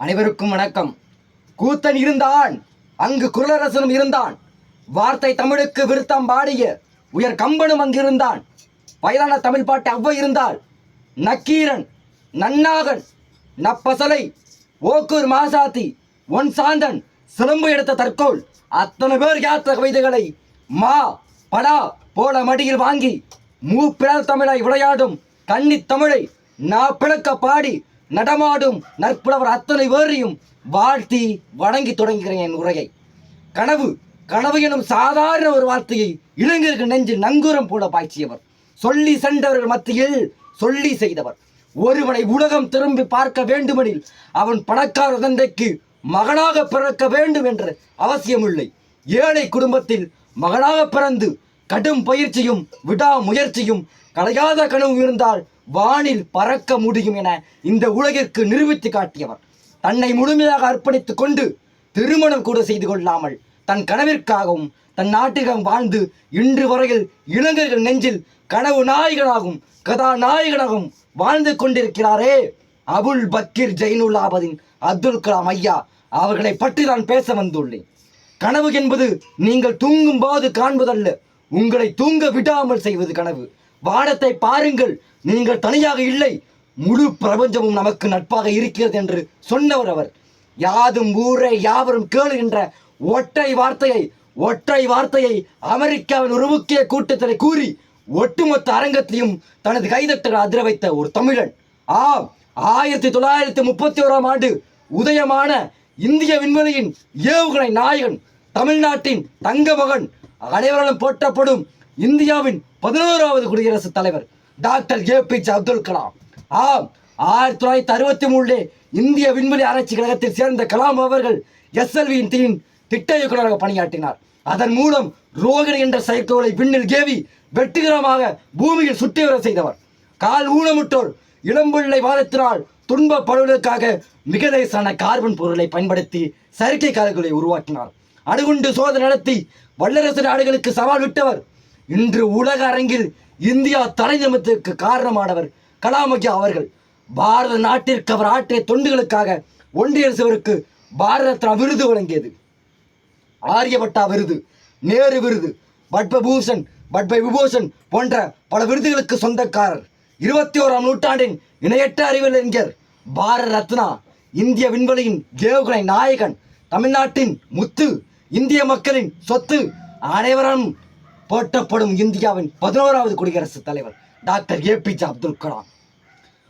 அனைவருக்கும் வணக்கம். கூத்தன் இருந்தான் அங்கு குரலரசனும் இருந்தான். வார்த்தை தமிழுக்கு விருத்தம் பாடிய உயர் கம்பனும் அங்கிருந்தான். வயதான தமிழ் பாட்டு அவ்வை இருந்தால் நக்கீரன் நன்னாகன் நப்பசலை ஓக்கூர் மாசாத்தி ஒன் சாந்தன் சிலம்பு எடுத்த தற்கோள் அத்தனை பேர் யாத்த கவிதைகளை மா படா போல மடியில் வாங்கி மூப்பிழல் தமிழை விளையாடும் கன்னித் தமிழை நா பிளக்க பாடி நடமாடும் நற்புலவர் அத்தனை வேறியும் வாழ்த்தி வணங்கி தொடங்குகிறேன் என் உரையை. கனவு கனவு எனும் சாதாரண ஒரு வார்த்தையை இளைஞர்கள் நெஞ்சு நங்கூரம் போல பாய்ச்சியவர். சொல்லி சென்றவர்கள் மத்தியில் சொல்லி செய்தவர். ஒருவனை உலகம் திரும்பி பார்க்க வேண்டுமெனில் அவன் பணக்கார தந்தைக்கு மகனாக பிறக்க வேண்டும் என்ற அவசியமில்லை. ஏழை குடும்பத்தில் மகனாக பிறந்து கடும் பயிற்சியும் விடா முயற்சியும் கலையாத கனவு இருந்தால் வானில் பறக்க முடியும் என இந்த உலகிற்கு நிரூபித்து காட்டியவர். தன்னை முழுமையாக அர்ப்பணித்துக் கொண்டு திருமணம் கூட செய்து கொள்ளாமல் தன் கனவிற்காகவும் தன் நாட்டிற்காகவும் வாழ்ந்து இன்று வரையில் இளைஞர்கள் நெஞ்சில் கனவு நாயகனாகவும் கதாநாயகனாகவும் வாழ்ந்து கொண்டிருக்கிறாரே. அபுல் பக்கீர் ஜெயினுல்லாபதின் அப்துல் கலாம் ஐயா அவர்களை பற்றி நான் பேச வந்துள்ளேன். கனவு என்பது நீங்கள் தூங்கும் போது காண்பதல்ல உங்களை தூங்க விடாமல் செய்வது கனவு. வானத்தை பாருங்கள் நீங்கள் தனியாக இல்லை. முழு பிரபஞ்சமும் நமக்கு நட்பாக இருக்கிறது என்று சொன்னவர் அவர். யாதும் ஊரே யாவரும் கேளுகின்ற ஒற்றை வார்த்தையை ஒற்றை வார்த்தையை அமெரிக்காவின் ஒரு முக்கிய கூட்டத்தில் கூறி ஒட்டுமொத்த அரங்கத்தையும் தனது கைதட்டல் அதிர வைத்த ஒரு தமிழன். ஆம் ஆயிரத்தி தொள்ளாயிரத்தி முப்பத்தி ஓராம் ஆண்டு உதயமான இந்திய விண்வெளியின் ஏவுகணை நாயகன் தமிழ்நாட்டின் தங்க மகன் அனைவராலும் போற்றப்படும் இந்தியாவின் பதினோராவது குடியரசுத் தலைவர். Doctor A P J Abdul Kalam. ஆம் ஆயிரத்தி தொள்ளாயிரத்தி அறுபத்தி மூணுலே இந்திய விண்வெளி ஆராய்ச்சி கழகத்தில் சேர்ந்த கலாம் அவர்கள் எஸ்எல்வியின் தீன் திட்ட இயக்குநராக பணியாற்றினார். அதன் மூலம் ரோகிணி என்ற செயற்கைகளை விண்ணில் ஏவி வெற்றிகரமாக பூமியில் சுற்றி வர செய்தவர். கால் ஊனமுற்றோர் இளம்பிள்ளை வாதத்தினால் துன்பப்படுவதற்காக மிகதேசான கார்பன் பொருளை பயன்படுத்தி செயற்கை கால்களை உருவாக்கினார். அணுகுண்டு சோதனை நடத்தி வல்லரசு நாடுகளுக்கு சவால் விட்டவர். இன்று உலக அரங்கில் இந்தியா தலைநிமித்தத்திற்கு காரணமானவர் கலாமஜி அவர்கள். பாரத நாட்டிற்கு அவர் ஆற்றிய தொண்டுகளுக்காக ஒன்றிய அரசவருக்கு பாரத ரத்னா விருது வழங்கியது. ஆரியபட்டா விருது நேரு விருது பத்மபூஷன் பத்ம விபூஷன் போன்ற பல விருதுகளுக்கு சொந்தக்காரர். இருபத்தி ஓராம் நூற்றாண்டின் இணையற்ற அறிவியலறிஞர் பாரத ரத்னா இந்திய விண்வெளியின் ஏவுகணை நாயகன் தமிழ்நாட்டின் முத்து இந்திய மக்களின் சொத்து அனைவரும் போற்றப்படும் இந்தியாவின் பதினோராவது குடியரசுத் தலைவர் டாக்டர் ஏபிஜே அப்துல் கலாம்.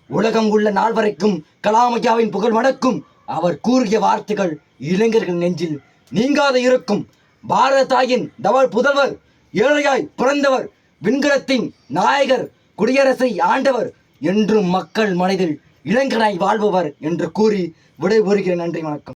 உலகம் உள்ள நாள் வரைக்கும் கலாமையாவின் புகழ் வணக்கும் அவர் கூறிய வார்த்தைகள் இளைஞர்கள் நெஞ்சில் நீங்காத இருக்கும். பாரத தாயின் தவள் புதல்வர் ஏழையாய் பிறந்தவர் விண்கலத்தின் நாயகர் குடியரசை ஆண்டவர் என்றும் மக்கள் மனதில் இளைஞனாய் வாழ்பவர் என்று கூறி விடைபெறுகிறேன். நன்றி வணக்கம்.